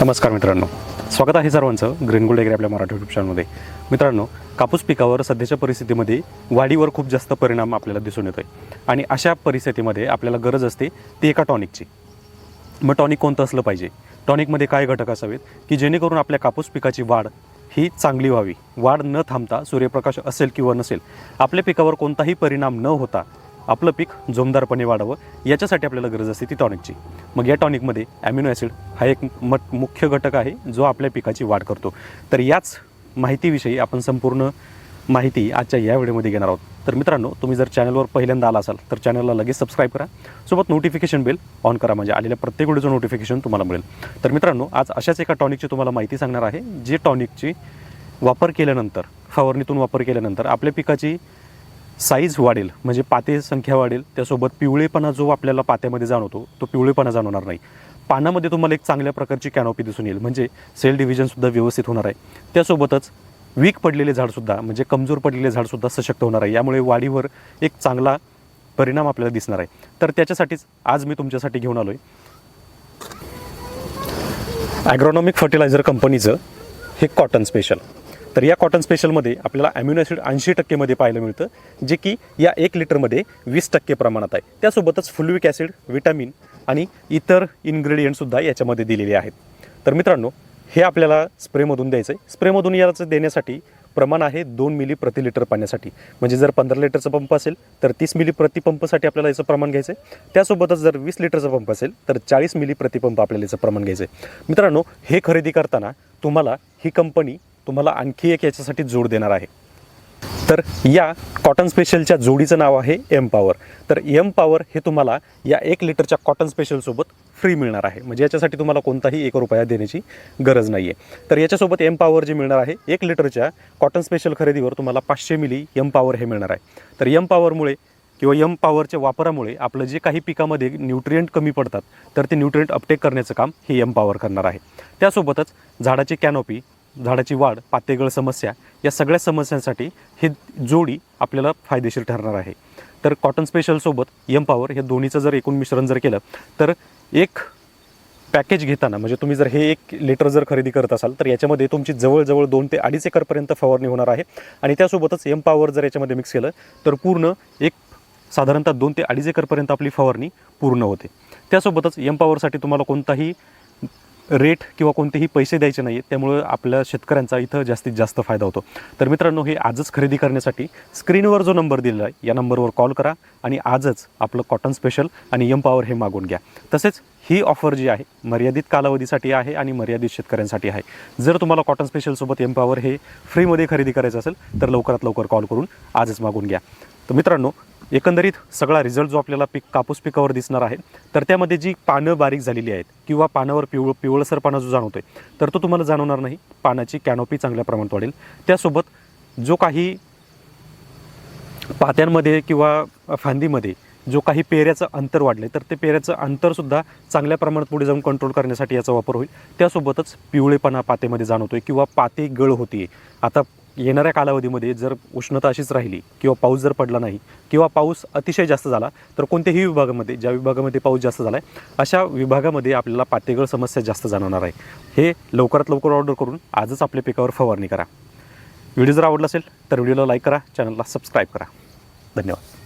नमस्कार मित्रांनो. स्वागत आहे सर्वांचं ग्रीन गोल्ड एग्री आपल्या मराठी युट्यूब चॅनलमध्ये मित्रांनो कापूस पिकावर सध्याच्या परिस्थितीमध्ये वाढीवर खूप जास्त परिणाम आपल्याला दिसून येतो आहे आणि अशा परिस्थितीमध्ये आपल्याला गरज असते ती एका टॉनिकची. मग टॉनिक कोणतं असलं पाहिजे? टॉनिकमध्ये काय घटक असावेत? की जेणेकरून आपल्या कापूस पिकाची वाढ ही चांगली व्हावी. वाढ न थांबता सूर्यप्रकाश असेल किंवा नसेल आपल्या पिकावर कोणताही परिणाम न होता आपलं पीक जोमदारपणे वाढावं याच्यासाठी आपल्याला गरज असते ती टॉनिकची. मग या टॉनिकमध्ये ॲमिनो ॲसिड हा एक मट मुख्य घटक आहे जो आपल्या पिकाची वाढ करतो. तर याच माहितीविषयी आपण संपूर्ण माहिती आजच्या या व्हिडिओमध्ये घेणार आहोत. तर मित्रांनो तुम्ही जर चॅनलवर पहिल्यांदा आला असाल तर चॅनलला लगेच सबस्क्राईब करा. सोबत नोटिफिकेशन बेल ऑन करा म्हणजे आलेल्या प्रत्येक व्हिडिओचं नोटिफिकेशन तुम्हाला मिळेल. तर मित्रांनो आज अशाच एका टॉनिकची तुम्हाला माहिती सांगणार आहे जे टॉनिकची वापर केल्यानंतर फवारणीतून वापर केल्यानंतर आपल्या पिकाची साईज वाढेल म्हणजे पाते संख्या वाढेल त्यासोबत पिवळेपणा जो आपल्याला पात्यामध्ये जाणवतो तो पिवळेपणा जाणवणार नाही. पानामध्ये तुम्हाला एक चांगल्या प्रकारची कॅनॉपी दिसून येईल म्हणजे सेल डिव्हिजनसुद्धा व्यवस्थित होणार आहे. त्यासोबतच वीक पडलेले झाडसुद्धा म्हणजे कमजोर पडलेले झाडसुद्धा सशक्त होणार आहे. यामुळे वाढीवर एक चांगला परिणाम आपल्याला दिसणार आहे. तर त्याच्यासाठीच आज मी तुमच्यासाठी घेऊन आलो आहे ॲग्रॉनॉमिक फर्टिलायझर कंपनीचं हे कॉटन स्पेशल तर या कॉटन स्पेशलमध्ये आपल्याला ॲम्युनो ॲसिड ऐंशी टक्केमध्ये पाहायला मिळतं जे की या एक लिटरमध्ये वीस टक्के प्रमाणात आहे. त्यासोबतच फुलविक ॲसिड विटॅमिन आणि इतर इन्ग्रेडियंटसुद्धा याच्यामध्ये दिलेले आहेत. तर मित्रांनो हे आपल्याला स्प्रेमधून द्यायचं आहे स्प्रेमधून याचं देण्यासाठी प्रमाण आहे दोन मिली प्रति लिटर पाण्यासाठी. म्हणजे जर पंधरा लिटरचा पंप असेल तर तीस मिली प्रति पंपसाठी आपल्याला याचं प्रमाण घ्यायचं आहे त्यासोबतच जर वीस लिटरचा पंप असेल तर चाळीस मिली प्रति पंप आपल्याला याचं प्रमाण घ्यायचं आहे मित्रांनो हे खरेदी करताना तुम्हाला ही कंपनी तुम्हाला आणखी एक याच्यासाठी जोड देणार आहे. तर या कॉटन स्पेशलच्या जोडीचं नाव आहे एम पॉवर तर एम पॉवर हे तुम्हाला या एक लिटरच्या कॉटन स्पेशलसोबत फ्री मिळणार आहे. म्हणजे याच्यासाठी तुम्हाला कोणताही एक रुपया देण्याची गरज नाही आहे तर याच्यासोबत एम पॉवर जे मिळणार आहे एक लिटरच्या कॉटन स्पेशल खरेदीवर तुम्हाला पाचशे मिली एम पॉवर हे मिळणार आहे. तर एम पॉवरमुळे किंवा यम पॉवरच्या वापरामुळे आपलं जे काही पिकामध्ये न्यूट्रियंट कमी पडतात तर ते न्यूट्रियंट अपटेक करण्याचं काम हे यम पॉवर करणार आहे. त्यासोबतच झाडाची कॅनोपी झाडाची वाढ पातेगळ समस्या या सगळ्या समस्यांसाठी हे जोडी आपल्याला फायदेशीर ठरणार आहे. तर कॉटन स्पेशलसोबत यम पॉवर हे दोन्हीचं जर एकूण मिश्रण जर केलं तर एक पॅकेज घेताना म्हणजे तुम्ही जर हे एक लिटर जर खरेदी करत असाल तर याच्यामध्ये तुमची जवळजवळ दोन ते अडीच एकरपर्यंत फवारणी होणार आहे. आणि त्यासोबतच एम पॉवर जर याच्यामध्ये मिक्स केलं तर पूर्ण एक साधारणतः दोन ते अडीच एकरपर्यंत आपली फवारणी पूर्ण होते. त्यासोबतच एम पॉवरसाठी तुम्हाला कोणताही रेट किंवा कोणतेही पैसे द्यायचे नाही आहेत त्यामुळं आपल्या शेतकऱ्यांचा इथं जास्तीत जास्त फायदा होतो. तर मित्रांनो हे आजच खरेदी करण्यासाठी स्क्रीनवर जो नंबर दिलेला आहे या नंबरवर कॉल करा आणि आजच आपलं कॉटन स्पेशल आणि एम पॉवर हे मागून घ्या. तसेच ही ऑफर जी आहे मर्यादित कालावधीसाठी आहे आणि मर्यादित शेतकऱ्यांसाठी आहे. जर तुम्हाला कॉटन स्पेशलसोबत एम पॉवर हे फ्रीमध्ये खरेदी करायचं असेल तर लवकरात लवकर कॉल करून आजच मागून घ्या. तर मित्रांनो एकंदरीत सगळा रिझल्ट जो आपल्याला पीक कापूस पिकावर दिसणार आहे तर त्यामध्ये जी पानं बारीक झालेली आहेत किंवा पानावर पिवळ पिवळसरपणा जो जाणवतोय तर तो तुम्हाला जाणवणार नाही. पानाची कॅनोपी चांगल्या प्रमाणात वाढेल. त्यासोबत जो काही पात्यांमध्ये किंवा फांदीमध्ये जो काही पेऱ्याचं अंतर वाढले तर ते पेऱ्याचं अंतरसुद्धा चांगल्या प्रमाणात पुढे जाऊन कंट्रोल करण्यासाठी याचा वापर होईल. त्यासोबतच पिवळेपणा पातेमध्ये जाणवतोय किंवा पाते गळ होती आता येणाऱ्या कालावधीमध्ये जर उष्णता अशीच राहिली किंवा पाऊस जर पडला नाही किंवा पाऊस अतिशय जास्त झाला तर कोणत्याही विभागामध्ये ज्या विभागामध्ये पाऊस जास्त झाला आहे अशा विभागामध्ये आपल्याला पातेगळ समस्या जास्त जाणवणार आहे. हे लवकरात लवकर ऑर्डर करून आजच आपल्या पिकावर फवारणी करा. व्हिडिओ जर आवडला असेल तर व्हिडिओला लाईक करा चॅनलला सबस्क्राईब करा. धन्यवाद.